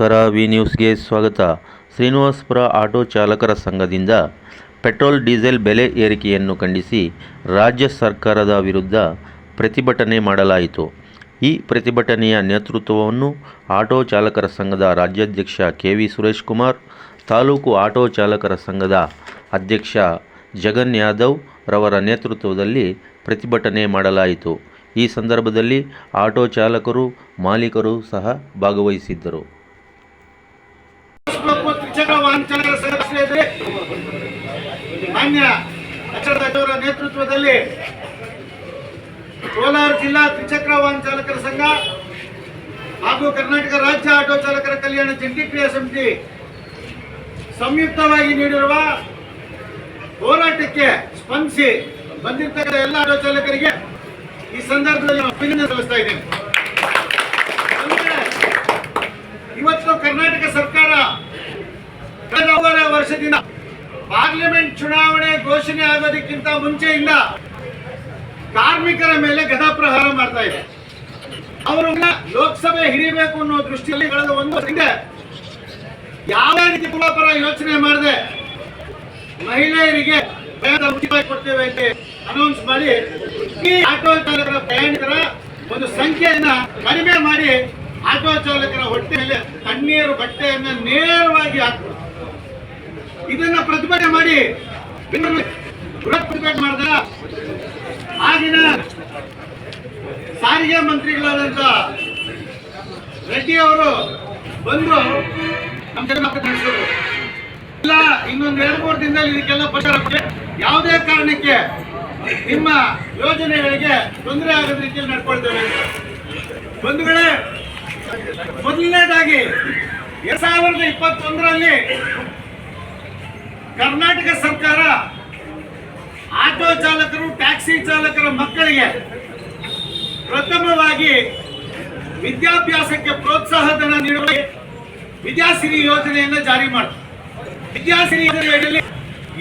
ನಮಸ್ಕಾರ, ವಿ ನ್ಯೂಸ್ಗೆ ಸ್ವಾಗತ. ಶ್ರೀನಿವಾಸಪುರ ಆಟೋ ಚಾಲಕರ ಸಂಘದಿಂದ ಪೆಟ್ರೋಲ್, ಡೀಸೆಲ್ ಬೆಲೆ ಏರಿಕೆಯನ್ನು ಖಂಡಿಸಿ ರಾಜ್ಯ ಸರ್ಕಾರದ ವಿರುದ್ಧ ಪ್ರತಿಭಟನೆ ಮಾಡಲಾಯಿತು. ಈ ಪ್ರತಿಭಟನೆಯ ನೇತೃತ್ವವನ್ನು ಆಟೋ ಚಾಲಕರ ಸಂಘದ ರಾಜ್ಯಾಧ್ಯಕ್ಷ ಕೆ ವಿ ಸುರೇಶ್ ಕುಮಾರ್ ತಾಲೂಕು ಆಟೋ ಚಾಲಕರ ಸಂಘದ ಅಧ್ಯಕ್ಷ ಜಗನ್ ಯಾದವ್ ರವರ ನೇತೃತ್ವದಲ್ಲಿ ಪ್ರತಿಭಟನೆ ಮಾಡಲಾಯಿತು. ಈ ಸಂದರ್ಭದಲ್ಲಿ ಆಟೋ ಚಾಲಕರು, ಮಾಲೀಕರು ಸಹ ಭಾಗವಹಿಸಿದ್ದರು. ತ್ರಿಚಕ್ರ ಸದಸ್ಯರೇ ಮಾನ್ಯ ಅಚ್ಚರದವರ ನೇತೃತ್ವದಲ್ಲಿ ಕೋಲಾರ ಜಿಲ್ಲಾ ತ್ರಿಚಕ್ರ ವಾಹನ ಚಾಲಕರ ಸಂಘ ಹಾಗೂ ಕರ್ನಾಟಕ ರಾಜ್ಯ ಆಟೋ ಚಾಲಕರ ಕಲ್ಯಾಣ ಜಂಟಿ ಕ್ರಿಯಾ ಸಮಿತಿ ಸಂಯುಕ್ತವಾಗಿ ನೀಡಿರುವ ಹೋರಾಟಕ್ಕೆ ಸ್ಪಂದಿಸಿ ಬಂದಿರ್ತಕ್ಕಂಥ ಎಲ್ಲ ಆಟೋ ಚಾಲಕರಿಗೆ ಈ ಸಂದರ್ಭದಲ್ಲಿ ಅಭಿನಂದನೆ ಸಲ್ಲಿಸ್ತಾ ಇದ್ದೇನೆ ಅಂದ್ರೆ ಇವತ್ತು ಕರ್ನಾಟಕ ಸರ್ಕಾರ ಕಳೆದ ಒಂದೂವರೆ ವರ್ಷದಿಂದ ಪಾರ್ಲಿಮೆಂಟ್ ಚುನಾವಣೆ ಘೋಷಣೆ ಆಗೋದಕ್ಕಿಂತ ಮುಂಚೆಯಿಂದ ಕಾರ್ಮಿಕರ ಮೇಲೆ ಗದಾಪ್ರಹಾರ ಮಾಡ್ತಾ ಇದೆ. ಅವರನ್ನ ಲೋಕಸಭೆ ಹಿಡಿಬೇಕು ಅನ್ನೋ ದೃಷ್ಟಿಯಲ್ಲಿ ಕಳೆದ ಒಂದು ವರ್ಷದಿಂದ ಯಾವ ರೀತಿ ಕುಲಪರ ಯೋಚನೆ ಮಾಡದೆ ಮಹಿಳೆಯರಿಗೆ ಕೊಡ್ತೇವೆ ಅಂತ ಅನೌನ್ಸ್ ಮಾಡಿ ಈ ಆಟೋ ಚಾಲಕರ ಪ್ರಯಾಣಿಕರ ಒಂದು ಸಂಖ್ಯೆಯನ್ನ ಕಡಿಮೆ ಮಾಡಿ ಆಟೋ ಚಾಲಕರ ಹೊಟ್ಟೆ ಮೇಲೆ ತಣ್ಣೀರು ಬಟ್ಟೆಯನ್ನ ನೇರವಾಗಿ ಹಾಕ್ತಾರೆ ಇದನ್ನ ಪ್ರತಿಭಟನೆ ಮಾಡಿ ಬೃಹತ್ ಪ್ರಿಪೇರ್ ಮಾಡಿದ ಆಗಿನ ಸಾರಿಗೆ ಮಂತ್ರಿಗಳಾದಂತ ರೆಡ್ಡಿ ಅವರು ಬಂದು ನಮ್ಮ ಜನ ಮಾತನಾಡಿಸಿದ್ರು ಇಲ್ಲ, ಇನ್ನೊಂದು ಎರಡು, ಮೂರು ದಿನದಲ್ಲಿ ಇದಕ್ಕೆಲ್ಲ ಪರಿಹಾರ ಯಾವುದೇ ಕಾರಣಕ್ಕೆ ನಿಮ್ಮ ಯೋಜನೆಗಳಿಗೆ ತೊಂದರೆ ಆಗದ ರೀತಿಯಲ್ಲಿ ನಡ್ಕೊಳ್ತೇವೆ. ಬಂಧುಗಳೇ, ಮೊದಲನೇದಾಗಿ ಎರಡ್ ಸಾವಿರದ ಇಪ್ಪತ್ತೊಂದರಲ್ಲಿ ಕರ್ನಾಟಕ ಸರ್ಕಾರ ಆಟೋ ಚಾಲಕರು, ಟ್ಯಾಕ್ಸಿ ಚಾಲಕರ ಮಕ್ಕಳಿಗೆ ಪ್ರಥಮವಾಗಿ ವಿದ್ಯಾಭ್ಯಾಸಕ್ಕೆ ಪ್ರೋತ್ಸಾಹ ಧನ ನೀಡುವ ವಿದ್ಯಾಸಿರಿ ಯೋಜನೆಯನ್ನು ಜಾರಿ ಮಾಡಿ. ವಿದ್ಯಾಸಿರಿ ಯೋಜನೆಯಲ್ಲಿ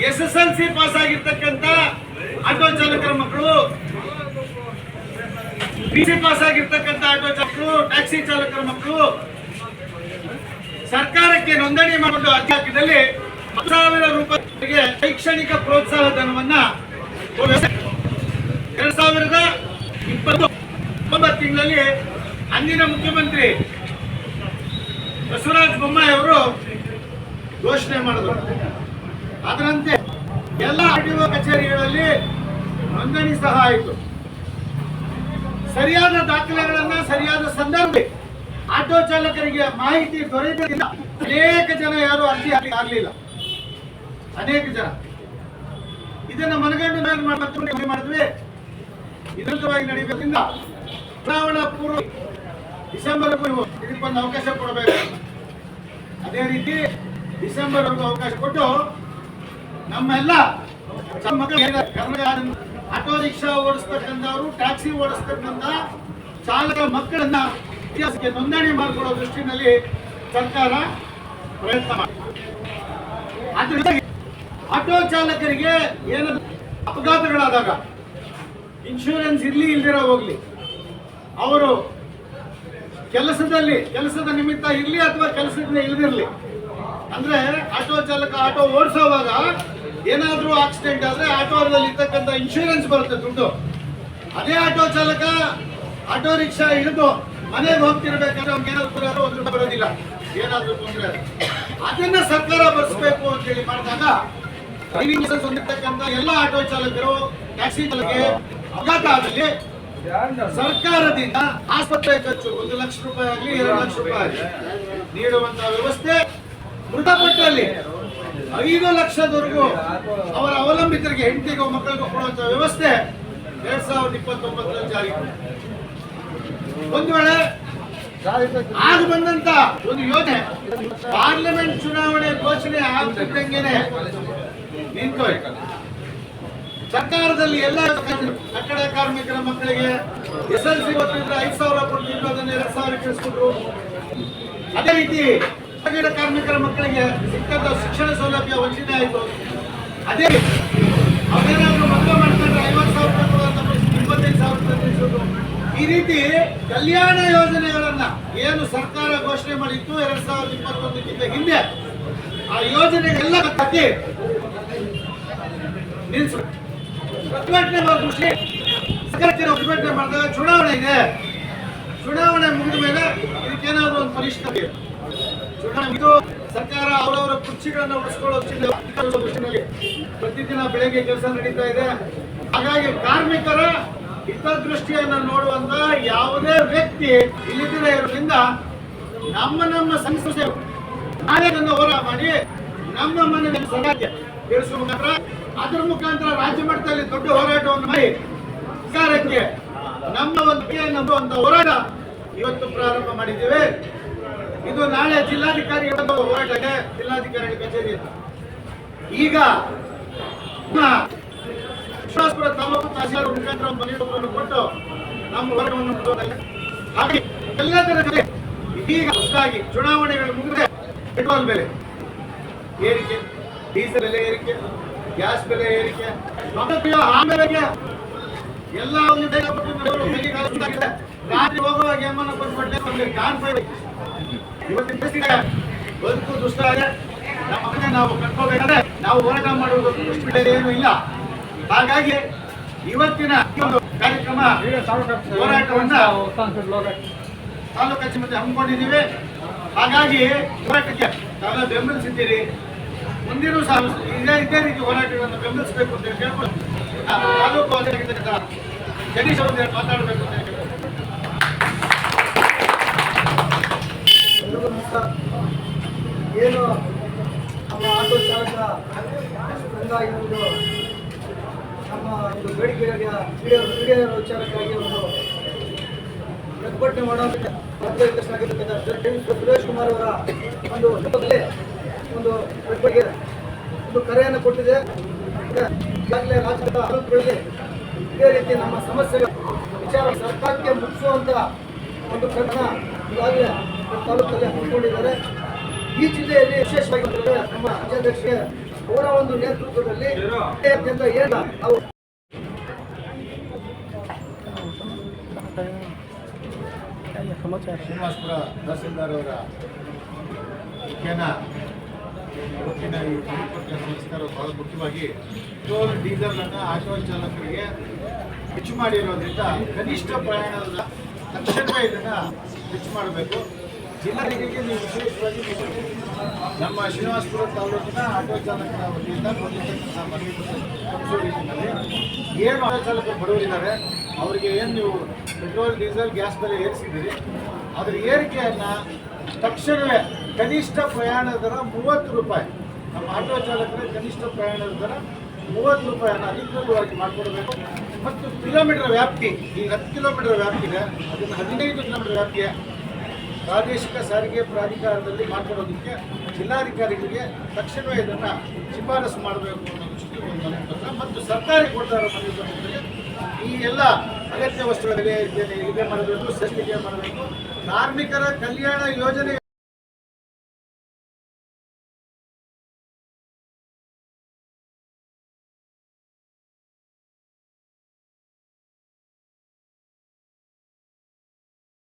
S S L C pass ಆಗಿರ್ತಕ್ಕಂಥ ಆಟೋ ಚಾಲಕರ ಮಕ್ಕಳು ಸಿ ಪಾಸ್ ಆಗಿರ್ತಕ್ಕಂಥ ಆಟೋ ಚಾಲಕರು, ಟ್ಯಾಕ್ಸಿ ಚಾಲಕರ ಮಕ್ಕಳು ಸರ್ಕಾರಕ್ಕೆ ನೋಂದಣಿ ಮಾಡಿಕೊಂಡು ಅರ್ಜಿ ಹಾಕಿದಲ್ಲಿ ಸಾವಿರ ರೂಪಾಯಿಗೆ ಶೈಕ್ಷಣಿಕ ಪ್ರೋತ್ಸಾಹ ಧನವನ್ನ ಎರಡ್ ಸಾವಿರದ ಇಪ್ಪತ್ತು ಒಂಬತ್ತು ತಿಂಗಳಲ್ಲಿ ಅಂದಿನ ಮುಖ್ಯಮಂತ್ರಿ ಬಸವರಾಜ ಬೊಮ್ಮಾಯಿ ಅವರು ಘೋಷಣೆ ಮಾಡಿದ್ರು. ಅದರಂತೆ ಎಲ್ಲ ಆರ್ಟಿಒ ಕಚೇರಿಗಳಲ್ಲಿ ನೋಂದಣಿ ಸಹ ಆಯಿತು. ಸರಿಯಾದ ದಾಖಲೆಗಳನ್ನ, ಸರಿಯಾದ ಸಂದರ್ಭ, ಆಟೋ ಚಾಲಕರಿಗೆ ಮಾಹಿತಿ ದೊರೆಯಲಿಲ್ಲ ಅನೇಕ ಜನ ಯಾರು ಅರ್ಜಿ ಹಾಕಿ ಆಗಲಿಲ್ಲ. ಅನೇಕ ಜನ. ಇದನ್ನ ಮನಗಂಡು ನಾನು ಮತ್ತೆ ಮಾಡಿದ್ವಿ. ವಿರುದ್ಧವಾಗಿ ನಡೆಯಬೇಕಿಂದ ಚುನಾವಣಾ ಪೂರ್ವ ಡಿಸೆಂಬರ್ ಇದಕ್ಕೊಂದು ಅವಕಾಶ ಕೊಡಬೇಕು. ಅದೇ ರೀತಿ ಡಿಸೆಂಬರ್ ಒಂದು ಅವಕಾಶ ಕೊಟ್ಟು ನಮ್ಮೆಲ್ಲ ಆಟೋ ರಿಕ್ಷಾ ಓಡಿಸ್ತಕ್ಕಂಥವ್ರು, ಟ್ಯಾಕ್ಸಿ ಓಡಿಸ್ತಕ್ಕಂಥ ಚಾಲಕ ಮಕ್ಕಳನ್ನ ಇತಿಹಾಸಕ್ಕೆ ನೋಂದಣಿ ಮಾಡಿಕೊಡೋ ದೃಷ್ಟಿನಲ್ಲಿ ಸರ್ಕಾರ ಪ್ರಯತ್ನ ಮಾಡಿ ಆಟೋ ಚಾಲಕರಿಗೆ ಏನಾದ್ರು ಅಪಘಾತಗಳಾದಾಗ ಇನ್ಶೂರೆನ್ಸ್ ಇರ್ಲಿ ಇಲ್ದಿರ ಹೋಗ್ಲಿ. ಅವರು ಕೆಲಸದಲ್ಲಿ, ಕೆಲಸದ ನಿಮಿತ್ತ ಇರ್ಲಿ ಅಥವಾ ಕೆಲಸದಿಂದ ಇಲ್ದಿರಲಿ. ಅಂದ್ರೆ ಆಟೋ ಚಾಲಕ ಆಟೋ ಓಡಿಸೋವಾಗ ಏನಾದ್ರೂ ಆಕ್ಸಿಡೆಂಟ್ ಆದ್ರೆ ಆಟೋದಲ್ಲಿ ಇರ್ತಕ್ಕಂಥ ಇನ್ಶೂರೆನ್ಸ್ ಬರುತ್ತೆ ದುಡ್ಡು. ಅದೇ ಆಟೋ ಚಾಲಕ ಆಟೋ ರಿಕ್ಷಾ ಹಿಡಿದು ಮನೆಗೆ ಹೋಗ್ತಿರ್ಬೇಕಾದ್ರೆ ಅವ್ನಿಗೆ ಏನಾದ್ರು ಒಂದು ಬರೋದಿಲ್ಲ. ಏನಾದ್ರೂ ತೊಂದರೆ. ಅದನ್ನ ಸರ್ಕಾರ ಬರ್ಸ್ಬೇಕು ಅಂತ ಹೇಳಿ ಮಾಡಿದಾಗ ಡ್ರೈವಿಂಗ್ ಲೈಸೆನ್ಸ್ ಹೊಂದಿರ್ತಕ್ಕಂಥ ಎಲ್ಲ ಆಟೋ ಚಾಲಕರು ಟ್ಯಾಕ್ಸಿ ಚಾಲಕರಿಗೆ ಅಪಘಾತ ಆದಲ್ಲಿ ಸರ್ಕಾರದಿಂದ ಆಸ್ಪತ್ರೆ ಖರ್ಚು ಒಂದು ಲಕ್ಷ ರೂಪಾಯಿ ಆಗಲಿ, ಎರಡು ಲಕ್ಷ ರೂಪಾಯಿ ಆಗಲಿ ನೀಡುವಂತಹ ವ್ಯವಸ್ಥೆ ಮೃತಪಟ್ಟಲ್ಲಿ ಐದು ಲಕ್ಷದವರೆಗೂ ಅವರ ಅವಲಂಬಿತರಿಗೆ, ಹೆಂಡತಿಗೂ, ಮಕ್ಕಳಿಗೂ ಕೊಡುವಂತಹ ವ್ಯವಸ್ಥೆ ಎರಡ್ ಸಾವಿರದ ಇಪ್ಪತ್ತೊಂಬತ್ತರಲ್ಲಿ ಜಾರಿ. ಒಂದು ವೇಳೆ ಆಗ ಬಂದಂತ ಒಂದು ಯೋಜನೆ, ಪಾರ್ಲಿಮೆಂಟ್ ಚುನಾವಣೆ ಘೋಷಣೆ ಆಗ್ತಿದ್ದಂಗೆನೆ ನಿಂತೋಯ್ತು ಸರ್ಕಾರದಲ್ಲಿ ಎಲ್ಲ ಕಟ್ಟಡ ಕಾರ್ಮಿಕರ ಮಕ್ಕಳಿಗೆ ಎಸ್ ಎಲ್ ಸಿ ಗೊತ್ತಿದ್ರೆ ಐದು ಸಾವಿರ ಕೊಡ್ತಿದ್ರು ಅದನ್ನ ಎರಡ್ ಸಾವಿರ ಕಳಿಸ್ಕೊಟ್ರು ಅದೇ ರೀತಿ ಕಟ್ಟಡ ಕಾರ್ಮಿಕರ ಮಕ್ಕಳಿಗೆ ಸಿಕ್ಕಂತ ಶಿಕ್ಷಣ ಸೌಲಭ್ಯ ವಂಚನೆ ಆಯ್ತು. ಅದೇ ರೀತಿ ಅವ್ರೇನಾದ್ರು ಮಕ್ಕಳು ಮಾಡ್ಕೊಂಡ್ರೆ ಐವತ್ತು ಸಾವಿರ ರೂಪಾಯಿ ಇಪ್ಪತ್ತೈದು ಸಾವಿರ ರೂಪಾಯಿ ತಿಳಿಸೋದು ಈ ರೀತಿ ಕಲ್ಯಾಣ ಯೋಜನೆಗಳನ್ನ ಏನು ಸರ್ಕಾರ ಘೋಷಣೆ ಮಾಡಿತ್ತು ಎರಡ್ ಸಾವಿರದ ಇಪ್ಪತ್ತೊಂದಕ್ಕಿಂತ ಹಿಂದೆ, ಆ ಯೋಜನೆಗಳೆಲ್ಲ ಕಟ್ಟಿ ನಿಲ್ಸು. ಪ್ರತಿಭಟನೆ ನಾವು ಪ್ರತಿಭಟನೆ ಮಾಡಿದಾಗ ಚುನಾವಣೆ ಇದೆ. ಚುನಾವಣೆ ಮುಗಿದ ಮೇಲೆ ಇದಕ್ಕೇನಾದ್ರು ಒಂದು ಪರಿಷ್ಠೆ ಚುನಾವಣೆ ಇದು ಸರ್ಕಾರ ಅವರವರ ಕುರ್ಚಿಗಳನ್ನು ಉಳಿಸ್ಕೊಳ್ಳೋದ್ರಲ್ಲಿ ಪ್ರತಿದಿನ ಬೆಳಗ್ಗೆ ಕೆಲಸ ನಡೀತಾ ಇದೆ. ಹಾಗಾಗಿ ಕಾರ್ಮಿಕರ ಹಿತದೃಷ್ಟಿಯನ್ನು ನೋಡುವಂತ ಯಾವುದೇ ವ್ಯಕ್ತಿ ಇಲ್ಲಿದ್ದ ಇರೋದ್ರಿಂದ ನಮ್ಮ ನಮ್ಮ ಸಂಸ್ಥೆ ನಾಳೆ ಹೋರಾಟ ಮಾಡಿ ನಮ್ಮ ಮನೆ ಸಮಾಜ ತಿಳಿಸುವ ಅದರ ಮುಖಾಂತರ ರಾಜ್ಯ ಮಟ್ಟದಲ್ಲಿ ದೊಡ್ಡ ಹೋರಾಟವನ್ನು ಮಾಡಿ ಸರ್ಕಾರಕ್ಕೆ ನಮ್ಮ ಒಂದು ಒಂದು ಹೋರಾಟ ಇವತ್ತು ಪ್ರಾರಂಭ ಮಾಡಿದ್ದೇವೆ ಇದು ನಾಳೆ ಜಿಲ್ಲಾಧಿಕಾರಿ ಹೋರಾಟಕ್ಕೆ ಜಿಲ್ಲಾಧಿಕಾರಿ ಕಚೇರಿ. ಈಗ ತಾಲೂಕು ತಹಸೀಲ್ದಾರ್ ಮುಖಾಂತರ ಮನೆಯವರನ್ನು ಕೊಟ್ಟು ನಮ್ಮ ಹೋರಾಟವನ್ನು. ಹಾಗೆ ಎಲ್ಲದರ ಜೊತೆ ಈಗ ಹೊಸದಾಗಿ ಚುನಾವಣೆಗಳು ಮುಗಿದ್ರೆ ಪೆಟ್ರೋಲ್ ಬೆಲೆ ಏರಿಕೆ, ಡೀಸೆಲ್ ಬೆಲೆ ಏರಿಕೆ ಗ್ಯಾಸ್ ಬೆಲೆ ಏರಿಕೆ ಆಮೇಲೆಗೆ ಎಲ್ಲ. ರಾತ್ರಿ ಹೋಗುವಾಗ ಏಮನ್ನ ಕೊಟ್ಬಿಟ್ಟೆ ಒಂದು ಕಾನ್ಫೈಡ್ ಇವತ್ತಿನ ಬದುಕು ದುಷ್ಟ ಮನೆ ನಾವು ಕಟ್ಕೋಬೇಕಾದ್ರೆ ನಾವು ಹೋರಾಟ ಮಾಡುವುದು ದುಷ್ಟ ಏನು ಇಲ್ಲ. ಹಾಗಾಗಿ ಇವತ್ತಿನ ಕಾರ್ಯಕ್ರಮ, ಹೋರಾಟವನ್ನ ತಾಲೂಕು ಕಚೇರಿ ಹಮ್ಮಿಕೊಂಡಿದ್ದೀವಿ. ಹಾಗಾಗಿ ಹೋರಾಟಕ್ಕೆ ತಾವೆಲ್ಲ ಬೆಂಬಲಿಸಿದ್ದೀರಿ. ಮುಂದಿನ ಸಹ ಇದೇ ಇದೇ ರೀತಿ ಹೋರಾಟಗಳನ್ನು ಬೆಂಬಲಿಸಬೇಕು ಅಂತ ಹೇಳ್ಕೊಂಡು ತಾಲೂಕು ಅಧ್ಯಕ್ಷರಾಗಿರ್ತಕ್ಕಂಥ ಜಗದೀಶ್ ಅವರು ಮಾತಾಡಬೇಕು ಅಂತ ಹೇಳಿ ಏನು ನಮ್ಮ ಆಟೋ ಚಾಲಕ ಬಂದಾಗಿರುವುದು ನಮ್ಮ ಒಂದು ಬೇಡಿಕೆಗಾಗಿ ಕ್ರೀಡೆಯ ಕ್ರೀಡೆಯ ವಿಚಾರಕ್ಕಾಗಿ ಒಂದು ಪ್ರತಿಭಟನೆ ಮಾಡೋದಕ್ಕೆ ಅಧ್ಯಕ್ಷರಾಗಿರ್ತಕ್ಕಂಥ ಸುರೇಶ್ ಕುಮಾರ್ ಅವರ ಒಂದು ಒಂದು ಒಂದು ಕರೆಯನ್ನು ಕೊಟ್ಟಿದೆ. ಈಗಾಗಲೇ ರಾಜ್ಯದ ತಾಲೂಕುಗಳಲ್ಲಿ ಇದೇ ರೀತಿ ನಮ್ಮ ಸಮಸ್ಯೆಗಳ ವಿಚಾರ ಸರ್ಕಾರಕ್ಕೆ ಮುಗಿಸುವಂತಹ ಒಂದು ಕಣ್ಣ ಈಗಾಗಲೇ ತಾಲೂಕಲ್ಲಿ ಹಮ್ಮಿಕೊಂಡಿದ್ದಾರೆ. ಈ ಜಿಲ್ಲೆಯಲ್ಲಿ ವಿಶೇಷವಾಗಿ ನಮ್ಮ ರಾಜ್ಯಾಧ್ಯಕ್ಷೆ ಅವರ ಒಂದು ನೇತೃತ್ವದಲ್ಲಿ ಅತ್ಯಂತ ಏನ ನಾವು ಶ್ರೀನಿವಾಸಪುರ ತಹಸೀಲ್ದಾರ್ ಅವರ ಮುಖ್ಯನ ಇವತ್ತಿನ ಸಂಸ್ಕಾರ ಬಹಳ ಮುಖ್ಯವಾಗಿ ಪೆಟ್ರೋಲ್, ಡೀಸೆಲ್ ಅನ್ನು ಆಟೋ ಚಾಲಕರಿಗೆ ಹೆಚ್ಚು ಮಾಡಿರೋದ್ರಿಂದ ಕನಿಷ್ಠ ಪ್ರಯಾಣದ ತಕ್ಷಣವೇ ಇದನ್ನು ಹೆಚ್ಚು ಮಾಡಬೇಕು. ಜಿಲ್ಲಾಧಿಕಾರಿಗೆ ನೀವು ವಿಶೇಷವಾಗಿ ನಮ್ಮ ಶ್ರೀನಿವಾಸಪುರ ತಾಲೂಕಿನ ಆಟೋ ಚಾಲಕರ ವತಿಯಿಂದ ತಲುಪಿಸೋ ಏನು ಆಟೋ ಚಾಲಕರು ಬಡವರಿದ್ದಾರೆ, ಅವರಿಗೆ ಏನು ನೀವು ಪೆಟ್ರೋಲ್, ಡೀಸೆಲ್, ಗ್ಯಾಸ್ ಬೆಲೆ ಏರಿಸಿದ್ದೀರಿ, ಅದರ ಏರಿಕೆಯನ್ನು ತಕ್ಷಣವೇ ಕನಿಷ್ಠ ಪ್ರಯಾಣ ದರ ಮೂವತ್ತು ರೂಪಾಯಿ. ನಮ್ಮ ಆಟೋ ಚಾಲಕರ ಕನಿಷ್ಠ ಪ್ರಯಾಣ ದರ ಮೂವತ್ತು ರೂಪಾಯಿಯನ್ನು ಅಧಿಕೃತವಾಗಿ ಮಾಡಿಕೊಡಬೇಕು. ಮತ್ತು ಕಿಲೋಮೀಟರ್ ವ್ಯಾಪ್ತಿ, ಈ ಹತ್ತು ಕಿಲೋಮೀಟರ್ ವ್ಯಾಪ್ತಿಗೆ, ಅದನ್ನು ಹದಿನೈದು ಕಿಲೋಮೀಟರ್ ವ್ಯಾಪ್ತಿಯ ಪ್ರಾದೇಶಿಕ ಸಾರಿಗೆ ಪ್ರಾಧಿಕಾರದಲ್ಲಿ ಮಾಡಿಕೊಡೋದಕ್ಕೆ ಜಿಲ್ಲಾಧಿಕಾರಿಗಳಿಗೆ ತಕ್ಷಣವೇ ಇದನ್ನು ಶಿಫಾರಸು ಮಾಡಬೇಕು ಅನ್ನೋ ದೃಷ್ಟಿ ಒಂದು ಪತ್ರ. ಮತ್ತು ಸರ್ಕಾರಿ ಕೊಡ್ತಾರೆ ಈ ಎಲ್ಲ ಅಗತ್ಯ ವಸ್ತುಗಳಿಗೆ ಇದೇ ಮಾಡಬೇಕು ಸಸ್ತಿಗೆ ಮಾಡಬೇಕು. ಕಾರ್ಮಿಕರ ಕಲ್ಯಾಣ ಯೋಜನೆ